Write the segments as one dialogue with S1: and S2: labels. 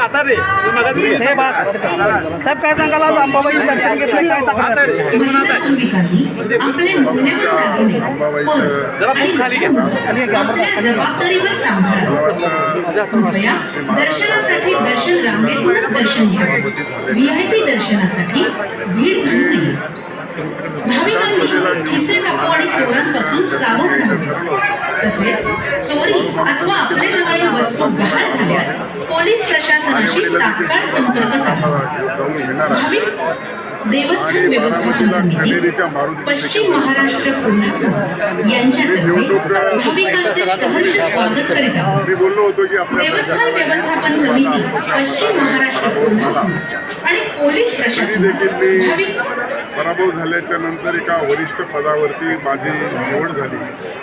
S1: हे बस. साहेब काय सांगाल? आज अंबाबाईचं दर्शन घेतलं काय
S2: सांभाळावे कृपया दर्शनासाठी दर्शन रांगेतूनच दर्शन घ्या. व्हीआयपी दर्शनासाठी भीड घालू नये. भाविकांनी खिसे कापू आणि चोरांपासून सावध राहावे. तसेच चोरी अथवा आपल्या जवळील वस्तू गहाळ झाल्यास पोलीस प्रशासनाशी तात्काळ संपर्क साधावा भाविक देवस्थान व्यवस्थापन समिती पश्चिम महाराष्ट्र कोल्हापूर यांच्यातर्फे भाविकांचे सहर्ष स्वागत करीत आहोत. देवस्थान व्यवस्थापन समिती पश्चिम महाराष्ट्र कोल्हापूर आणि पोलीस प्रशासनास भाविक
S3: पराभव झाल्याच्यानंतर एका वरिष्ठ पदावरती माझी निवड झाली.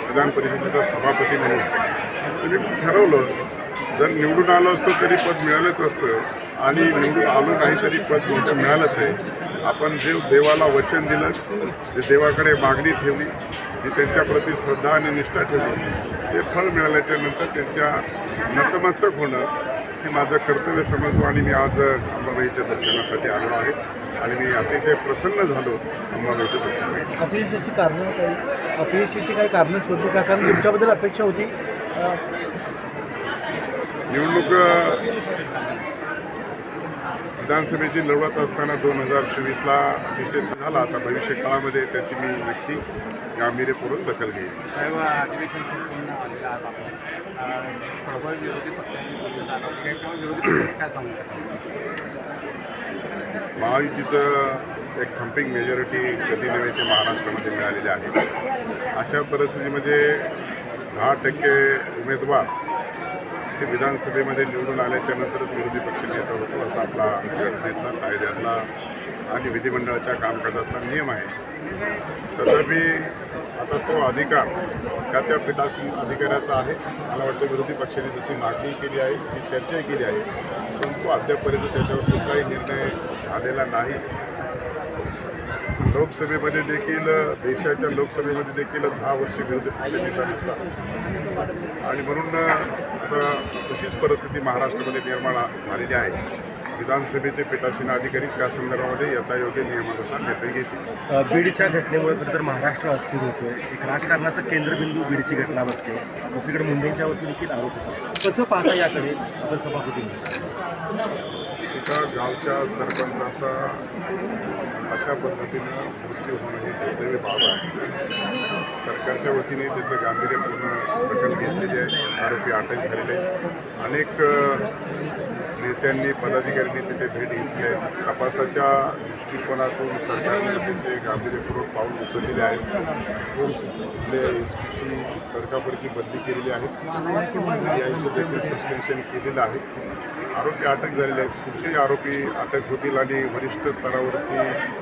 S3: विधान परिषदेचा सभापती म्हणून. तर मी ठरवलं जर निवडून आलो असतो तरी पद मिळालंच असतं आणि निवडून आलो नाही तरी पद मोठं मिळालंच आहे. आपण जे देवाला वचन दिलं जे देवाकडे मागणी ठेवली जी त्यांच्याप्रती श्रद्धा आणि निष्ठा ठेवली ते फळ मिळाल्याच्या नंतर त्यांच्या नतमस्तक होणं हे माझं कर्तव्य समजतो आणि मी आज अंबाबाईच्या दर्शनासाठी आलो आहे. आणि मी अतिशय प्रसन्न झालो अंबाबाईच्या दर्शनासाठी.
S1: अपयशाची कारणं काही अपयशाची काही कारणं शोधली का? कारण तुमच्याबद्दल अपेक्षा होती.
S3: निवडणूक विधानसभेची लढवत असताना दोन हजार चोवीसला अतिशय झाला. आता भविष्य काळामध्ये त्याची मी नक्की गांभीर्यपूर्वक दखल घेईन.
S4: प्रबळ विरोधी पक्षांनी विरोधी काय सांगू शकतो
S3: महायुतीचं एक थंपिंग मेजॉरिटी कधी नव्हे ते महाराष्ट्रामध्ये मिळालेले आहे. अशा परिस्थितीमध्ये दहा टक्के उमेदवार हे विधानसभेमध्ये निवडून आल्याच्या नंतरच विरोधी पक्ष नेता होतो असा आपला घटनेतला कायद्यातला आणि विधिमंडळाच्या कामकाजातला नियम आहे. तथापि आता तो अधिकार त्या त्या पीठासीन अधिकाऱ्याचा आहे. मला वाटतं विरोधी पक्षाने जशी मागणी केली आहे जी चर्चा केली आहे परंतु अद्यापपर्यंत त्याच्यावर कुठलाही निर्णय झालेला नाही. लोकसभेमध्ये देखील देशाच्या लोकसभेमध्ये देखील दहा वर्ष विरोधी पक्षनेता होता आणि म्हणून आता तशीच परिस्थिती महाराष्ट्रामध्ये निर्माण झालेली आहे. विधानसभेचे पीठासीन अधिकारी त्या संदर्भामध्ये यथायोग्य नियमानुसार निर्णय घेतील.
S5: बीडच्या घटनेमुळे खरं तर महाराष्ट्र अस्थिर होतोय. एक राजकारणाचा केंद्रबिंदू बीडची घटना बघते दुसरीकडे मुंडेंच्यावरती देखील आरोप होतात. कसं पाहता याकडे आपण सभापती?
S3: एका गावच्या सरपंचाचा अशा पद्धतीनं मृत्यू होणं ही दुर्दैवी बाब आहे. सरकारच्या वतीने त्याचं गांभीर्यपूर्ण दखल घेतलेली आहे. आरोपी अटक झालेले अनेक नेत्यांनी पदाधिकाऱ्यांनी तिथे भेट घेतली आहे. तपासाच्या दृष्टिकोनातून सरकारने अतिशय गांभीर्यपूर्वक पाऊल उचललेले आहेत. तिथले एस पीची तडकाफडकी बदली केलेली आहे. यांचं देखील सस्पेन्शन केलेलं आहे. आरोपी अटक झालेले आहेत. पुढचे आरोपी अटक होतील आणि वरिष्ठ स्तरावरती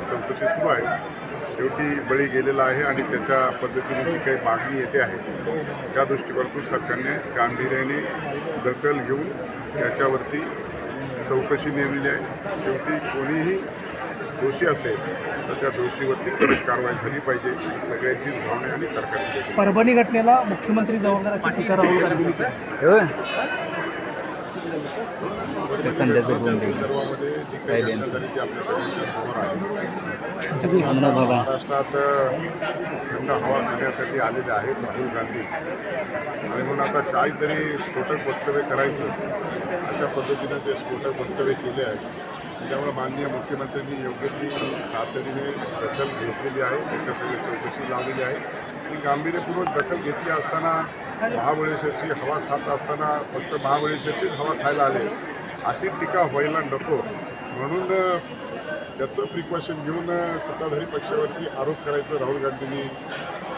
S3: चौकशी सुरू आहे. शेवटी बळी गेलेला आहे आणि त्याच्या पद्धतीने जी काही मागणी येते आहे त्या दृष्टिकोनातून सरकारने गांभीर्याने दखल घेऊन त्याच्यावरती चौकशी नेमलेली आहे. शेवटी कोणीही दोषी असेल तर त्या दोषीवरती कडक कारवाई झाली पाहिजे. ही सगळ्यांचीच भावना आहे आणि सरकारची.
S1: परभणी घटनेला मुख्यमंत्री जबाबदार अशी टीका राहुल गांधी.
S3: संदर्भामध्ये जी काही घटना झाली समोर आहे महाराष्ट्रात थंड हवा खाण्यासाठी आलेले आहेत राहुल गांधी. आणि म्हणून आता काहीतरी स्फोटक वक्तव्य करायचं. अशा पद्धतीनं ते स्फोटक वक्तव्य केले आहेत. त्यामुळे माननीय मुख्यमंत्र्यांनी योग्य ती तातडीने दखल घेतलेली आहे. त्याच्या सगळी चौकशी लावलेली आहे. आणि गांभीर्यपूर्वक दखल घेतली असताना महाबळेश्वरची हवा खात असताना फक्त महाबळेश्वरचीच हवा खायला आले अशी टीका व्हायला नको. म्हणून त्याचं प्रिकॉशन घेऊन सत्ताधारी पक्षावरती आरोप करायचं राहुल गांधींनी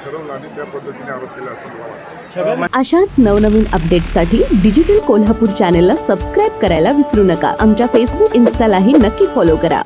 S3: ठरवलं आणि त्या पद्धतीने आरोप केला असं मला वाटतं.
S6: अशाच नवनवीन अपडेटसाठी डिजिटल कोल्हापूर चॅनेलला सबस्क्राईब करायला विसरू नका. आमच्या फेसबुक इन्स्टालाही नक्की फॉलो करा.